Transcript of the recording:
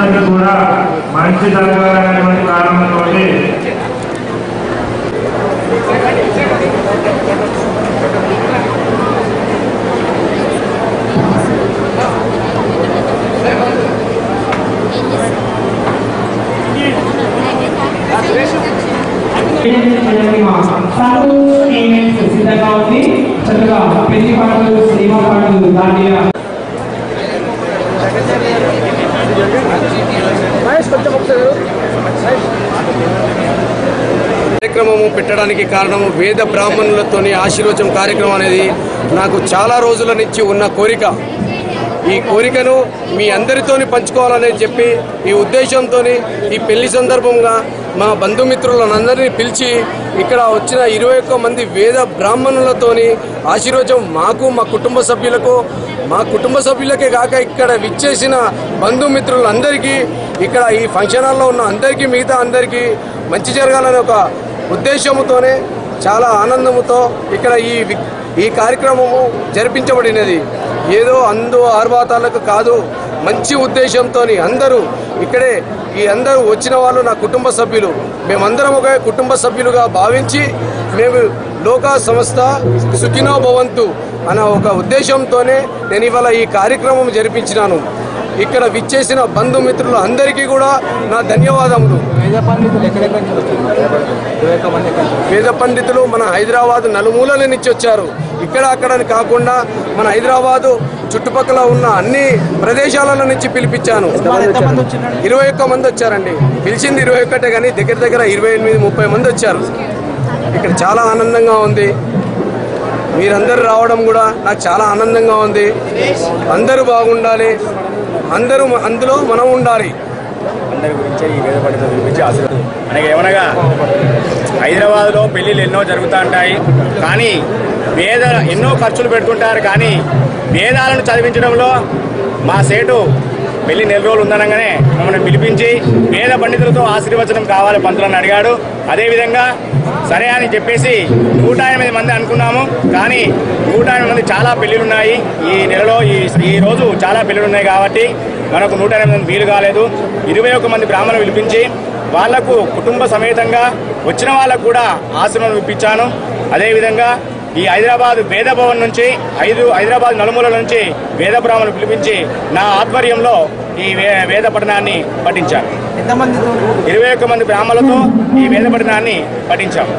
అందరికీ కూడా మంచి జరగాలనేటువంటి కారణంతో సిద్ధంగా ఉంది చక్కగా పెళ్ళి పాటలు సినిమా పాటలు దాండియా కార్యక్రమము పెట్టడానికి కారణము వేద బ్రాహ్మణులతోని ఆశీర్వచం కార్యక్రమం అనేది నాకు చాలా రోజుల నుంచి ఉన్న కోరిక. ఈ కోరికను మీ అందరితోని పంచుకోవాలని చెప్పి ఈ ఉద్దేశంతో ఈ పెళ్ళి సందర్భంగా మా బంధుమిత్రులందరినీ పిలిచి ఇక్కడ వచ్చిన ఇరవై ఒక్క మంది వేద బ్రాహ్మణులతోని ఆశీర్వచం మాకు మా కుటుంబ సభ్యులకు మా కుటుంబ సభ్యులకే కాక ఇక్కడ విచ్చేసిన బంధుమిత్రులందరికీ ఇక్కడ ఈ ఫంక్షన్ హాల్లో ఉన్న అందరికీ మిగతా అందరికీ మంచి జరగాలనే ఒక ఉద్దేశముతోనే చాలా ఆనందముతో ఇక్కడ ఈ వి- ఈ కార్యక్రమము జరిపించబడినది. ఏదో అందు ఆర్భాతాలకు కాదు మంచి ఉద్దేశంతో అందరూ ఇక్కడే ఈ అందరూ వచ్చిన వాళ్ళు నా కుటుంబ సభ్యులు. మేమందరం ఒక కుటుంబ సభ్యులుగా భావించి మేము లోకా సంస్థ సుఖినో భవంతు అన్న ఒక ఉద్దేశంతోనే నేను ఇవాళ ఈ కార్యక్రమం జరిపించినాను. ఇక్కడ విచ్చేసిన బంధుమిత్రులు అందరికీ కూడా నా ధన్యవాదములు. వేద పండితులు మన హైదరాబాద్ నలుమూలల నుంచి వచ్చారు. ఇక్కడ అక్కడ కాకుండా మన హైదరాబాదు చుట్టుపక్కల ఉన్న అన్ని ప్రదేశాల నుంచి పిలిపించాను. ఇరవై ఒక్క మంది వచ్చారండి. పిలిచింది ఇరవై ఒక్కటే కానీ దగ్గర దగ్గర ఇరవై ఎనిమిది ముప్పై మంది వచ్చారు. ఇక్కడ చాలా ఆనందంగా ఉంది. మీరందరూ రావడం కూడా నాకు చాలా ఆనందంగా ఉంది. అందరూ బాగుండాలి. అందరూ అందులో మనం ఉండాలి. అందరి గురించి ఈ వేద గురించి ఆశీర్వాదం అనగా ఏమనగా హైదరాబాద్లో పెళ్ళిళ్ళు ఎన్నో జరుగుతూ ఉంటాయి కానీ పేద ఎన్నో ఖర్చులు పెడుతుంటారు కానీ వేదాలను చదివించడంలో మా సేటు పెళ్ళి నెల రోజులు ఉందనగానే మమ్మల్ని పిలిపించి పేద పండితులతో ఆశీర్వచనం కావాలి పంతులని అడిగాడు. అదేవిధంగా సరే అని చెప్పేసి నూట ఎనిమిది మంది అనుకున్నాము. కానీ నూట ఎనిమిది మంది చాలా పెళ్ళిలు ఉన్నాయి ఈ నెలలో ఈ ఈ రోజు చాలా పెళ్ళిళ్ళు ఉన్నాయి కాబట్టి మనకు నూట ఎనిమిది మంది వీలు కాలేదు. ఇరవై ఒక్క మంది బ్రాహ్మణులు పిలిపించి వాళ్ళకు కుటుంబ సమేతంగా వచ్చిన వాళ్ళకు కూడా ఆశ్రమం ఇప్పించాను. అదేవిధంగా ఈ హైదరాబాద్ వేద భవన్ నుంచి ఐదు హైదరాబాద్ నలుమూలల నుంచి వేద బ్రాహ్మణులు పిలిపించి నా ఆధ్వర్యంలో ఈ వే- వేద పఠనాన్ని పఠించాను ఇరవై ఒక్క మంది బ్రాహ్మణులతో ఈ వేద పఠనాన్ని పఠించాము.